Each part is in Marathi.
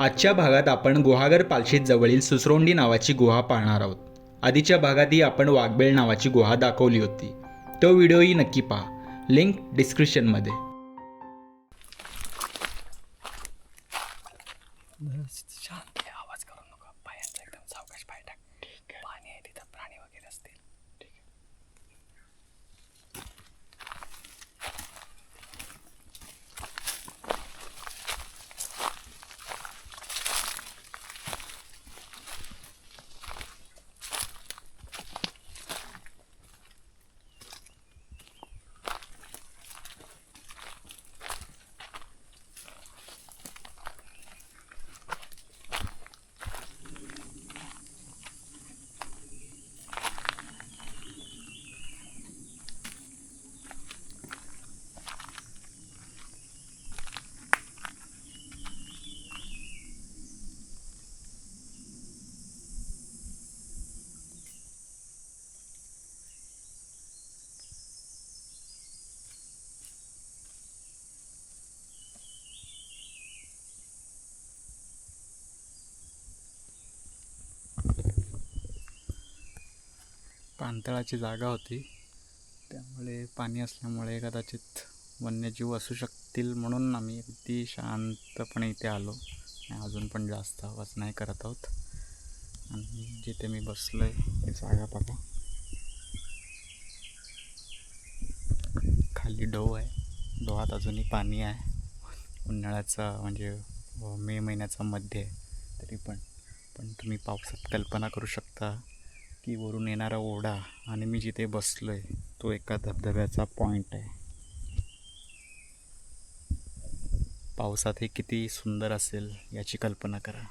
आजच्या भागात आपण गुहागर पालशीत जवळील सुसरोंडी नावाची गुहा पाहणार आहोत. आधीच्या भागातही आपण वाघबेळ नावाची गुहा दाखवली होती. तो व्हिडिओही नक्की पहा. लिंक डिस्क्रिप्शनमध्ये. पाणतळाची जागा होती. त्यामुळे पाणी असल्यामुळे कदाचित वन्यजीव असू शकतील म्हणून आम्ही अगदी शांतपणे इथे आलो. आणि अजून पण जास्त आवाज नाही करत आहोत. आणि जिथे मी बसलो आहे जागा बघा. खाली डोह आहे. डोहात अजूनही पाणी आहे. उन्हाळ्याचा म्हणजे मे महिन्याचा मध्य आहे. तरी पण पण तुम्ही पावसात कल्पना करू शकता. की वरून येणारा ओढा आणि मी जिथे बसलो आहे तो एका धबधब्याचा पॉईंट आहे. पावसात हे किती सुंदर असेल याची कल्पना करा.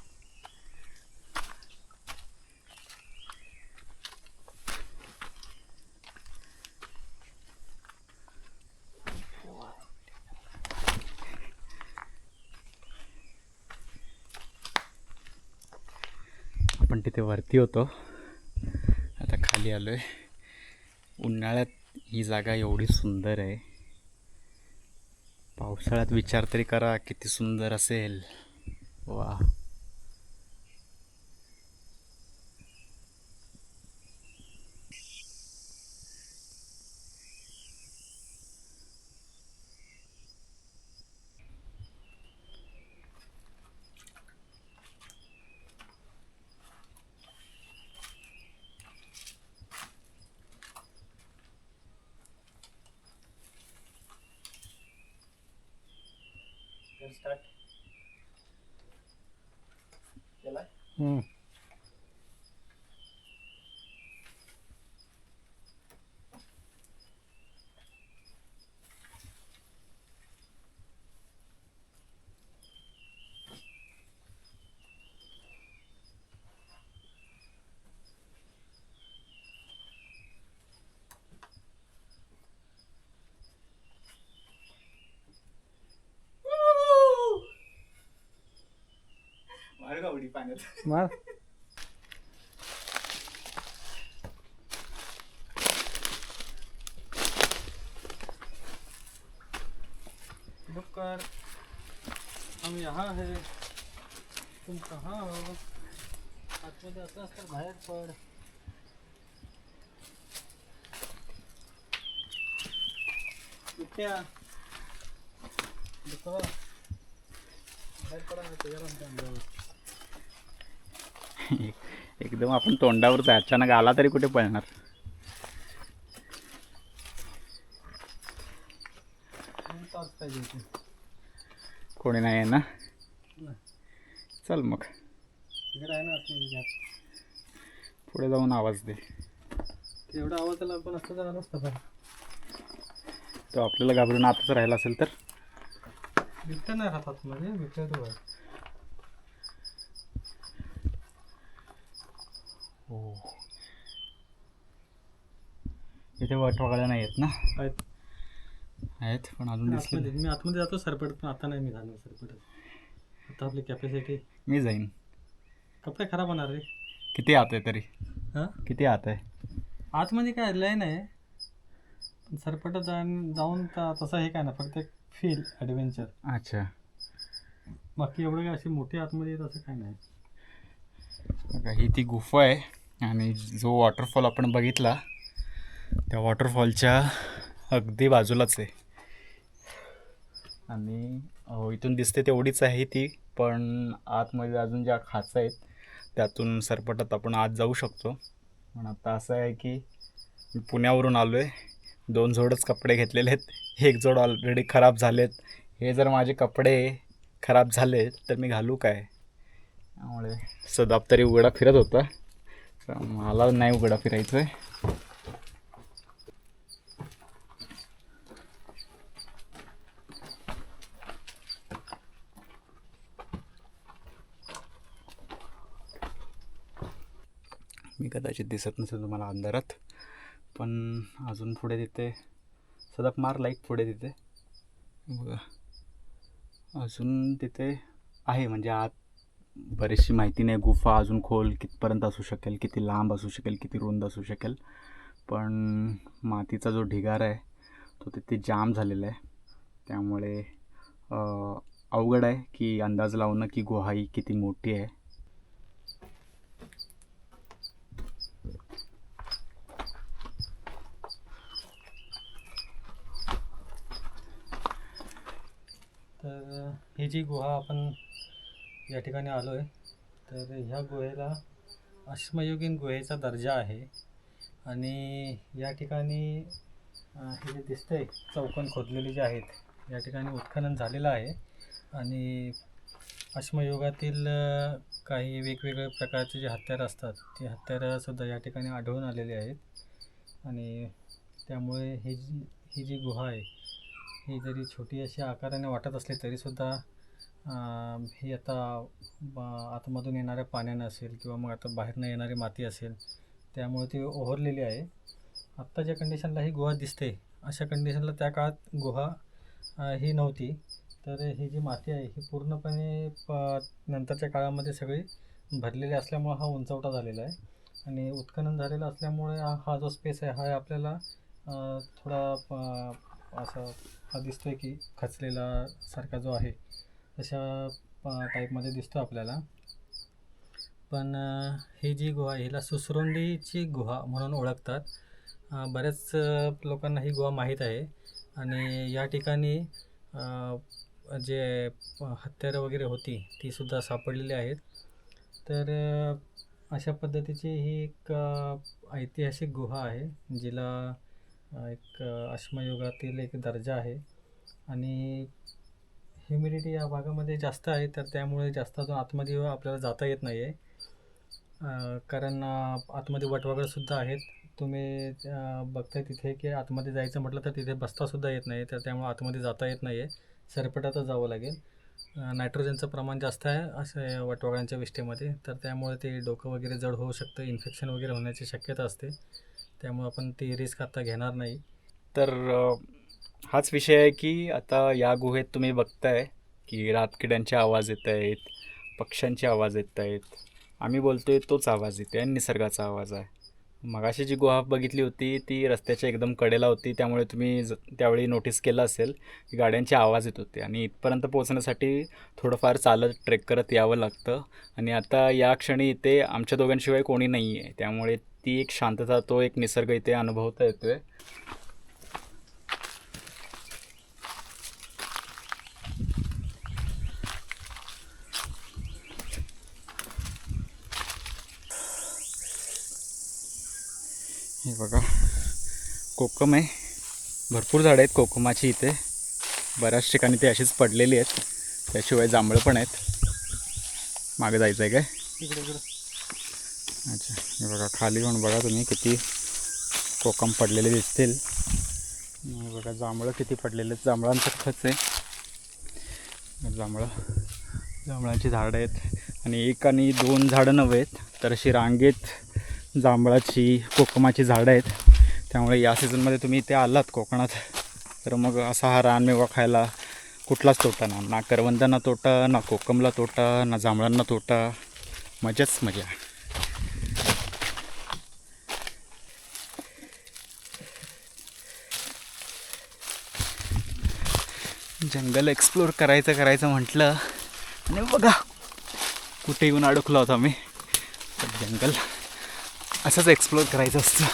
आपण तिथे वरती होतो. खाली आलो आहे उन्हाळ्यात ही जागा एवढी सुंदर आहे. पावसाळ्यात विचार तरी करा किती सुंदर असेल. वा Let's start. Yeah. I? Mm. मार रुक कर. हम यहाँ है. तुम कहाँ हो? आतमध्ये असं असतं बाहेर पड. इत्या दुखवा बाहेर पडा त्याच्यावर अंगावर एकदम आपण तोंडावरच आहे. अचानक आला तरी कुठे पळणार? कोणी नाही आहे ना. चल मग. पुढे जाऊन आवाज दे. एवढा आवाज त्याला पण असं झाला नसतं बरं. तो आपल्याला घाबरून आताच राहिला असेल तर? बिबट्या नाही राहत आतमध्ये बिबट्या तो आहे हो इथे वट वगैरे नाही आहेत ना? आहेत. आहेत पण अजून दिसले आतमध्ये मी आतमध्ये जातो सरपट पण आता नाही मी झालो सरपट आता आपली कॅपॅसिटी मी जाईन. कपडे खराब होणार रे. किती आत आहे तरी? हां? किती आत आहे? आतमध्ये काय लय नाही पण सरपट जाऊन जाऊन का तसं हे काय ना फक्त एक फील ॲडव्हेंचर अच्छा. बाकी एवढं काय असे मोठे आतमध्ये येत असं काही नाही. बघा ही ती गुफा आहे आणि जो वॉटरफॉल आपण बघितला त्या वॉटरफॉलच्या अगदी बाजूलाच आहे. आणि इथून दिसते तेवढीच आहे ती पण आतमध्ये अजून ज्या खाचा आहेत त्यातून सरपटत आपण आत जाऊ शकतो. पण आता असं आहे की मी पुण्यावरून आलो आहे दोन जोडच कपडे घेतलेले आहेत. एक जोड ऑलरेडी खराब झालेत. हे जर माझे कपडे खराब झाले तर मी घालू काय? त्यामुळे सदाब तरी उघडा फिरत होता. मला नाही उघडा फिरायचं आहे मी कदाचित दिसत नसेल तुम्हाला अंधारात. पण अजून पुढे तिथे सदाब मार लाईक पुढे तिथे. बघा. अजून तिथे आहे म्हणजे आत बरीचशी माहिती नाही. गुफा अजून खोल कितपर्यंत असू शकेल किती लांब असू शकेल किती रुंद असू शकेल. पण मातीचा जो ढिगारा आहे तो तिथे जाम झालेला आहे. त्यामुळे अवघड आहे की अंदाज लावणं की गुहा ही किती मोठी आहे तर ही जी गुहा आपण या ठिकाणी आलो आहे तर ह्या गुहेला अश्मयुगीन गुहेचा दर्जा आहे. आणि या ठिकाणी हे जे दिसतं आहे चौकन खोदलेली जे आहेत या ठिकाणी उत्खनन झालेलं आहे. आणि अश्मयुगातील काही वेगवेगळ्या प्रकारचे जे हत्यारं असतात ती हत्यारंसुद्धा या ठिकाणी आढळून आलेली आहेत. आणि त्यामुळे ही जी ही जी गुहा आहे ही जरी छोटी अशी आकाराने वाटत असली तरीसुद्धा ही आता आतमधून येणाऱ्या पाण्यानं असेल किंवा मग आता बाहेरनं येणारी माती असेल त्यामुळे ती ओहरलेली आहे. आत्ता ज्या कंडिशनला ही गुहा दिसते अशा कंडिशनला त्या काळात गुहा ही नव्हती. तर ही जी माती आहे ही पूर्णपणे प नंतरच्या काळामध्ये सगळी भरलेली असल्यामुळं हा उंचवटा झालेला आहे. आणि उत्खनन झालेलं असल्यामुळे हा हा जो स्पेस आहे हा आपल्याला थोडा असं हा दिसतो आहे की खचलेला सारखा जो आहे तशा टाईपमध्ये दिसतो आपल्याला. पण ही जी गुहा आहे हिला सुसरोंडीची गुहा म्हणून ओळखतात. बऱ्याच लोकांना ही गुहा माहीत आहे. आणि या ठिकाणी जे हत्यारं वगैरे होती ती सुद्धा सापडलेली आहेत. तर अशा पद्धतीची ही एक ऐतिहासिक गुहा आहे जिला एक आश्मयुगातील अश्मयुगातील एक दर्जा आहे. आणि ह्युमिडिटी या भागामध्ये जास्त आहे तर त्यामुळे जास्त अजून आतमध्ये आपल्याला जाता येत नाही आहे कारण आतमध्ये वटवागळसुद्धा आहेत. तुम्ही बघताय तिथे की आतमध्ये जायचं म्हटलं तर तिथे बसतासुद्धा येत नाही तर त्यामुळे आतमध्ये जाता येत नाही आहे सरपटातच जावं लागेल. नायट्रोजनचं प्रमाण जास्त आहे असं वटवागळांच्या विष्ठेमध्ये तर त्यामुळे ते डोकं वगैरे जड होऊ शकतं इन्फेक्शन वगैरे होण्याची शक्यता असते. त्यामुळे आपण ती रिस्क आता घेणार नाही. तर हाच विषय आहे की आता या गुहेत तुम्ही बघताय की रातकिड्यांचे आवाज येत आहेत पक्ष्यांचे आवाज येत आहेत. आम्ही बोलतोय तोच आवाज येते आणि निसर्गाचा आवाज आहे. मगाशी जी गुहा बघितली होती ती रस्त्याच्या एकदम कडेला होती त्यामुळे तुम्ही ज त्यावेळी नोटीस केलं असेल की गाड्यांचे आवाज येत होते आणि इथपर्यंत पोहोचण्यासाठी थोडंफार चालत ट्रेक करत यावं लागतं. आणि आता या क्षणी इथे आमच्या दोघांशिवाय कोणी नाही आहे त्यामुळे ती एक शांतता तो एक निसर्ग इथे अनुभवता येतो आहे हे बघा कोकम आहे. भरपूर झाडं आहेत कोकमाची इथे. बऱ्याच ठिकाणी ते अशीच पडलेली आहेत. त्याशिवाय जांभळं पण आहेत. मागे जायचं आहे काय इकडे. अच्छा. हे बघा खाली येऊन बघा तुम्ही किती कोकम पडलेले दिसतील. बघा जांभळं किती पडलेले आहेत जांभळांचं खच आहे. जांभळं जांभळांची झाडं आहेत. आणि एक आणि दोन झाडं नव्हे आहेत. तर अशी रांगेत जांभळाची कोकमाची झाडं आहेत. त्यामुळे या सीझनमध्ये तुम्ही इथे आलात कोकणात. तर मग असा हा रानमेवा खायला कुठलाच तोटा ना ना करवंदांना तोटा ना कोकमला तोटा ना जांभळांना तोटा. मजाच मजा. जंगल एक्सप्लोअर करायचं करायचं म्हटलं. आणि बघा कुठे येऊन अडकलो आहोत आम्ही जंगल असंच एक्सप्लोअर करायचं असतं.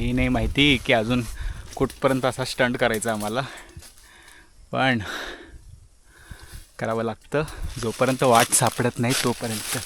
काही ही नाही माहिती की अजून कुठपर्यंत असा स्टंट करायचा आम्हाला. पण करावं लागतं. जोपर्यंत वाट सापडत नाही तोपर्यंत.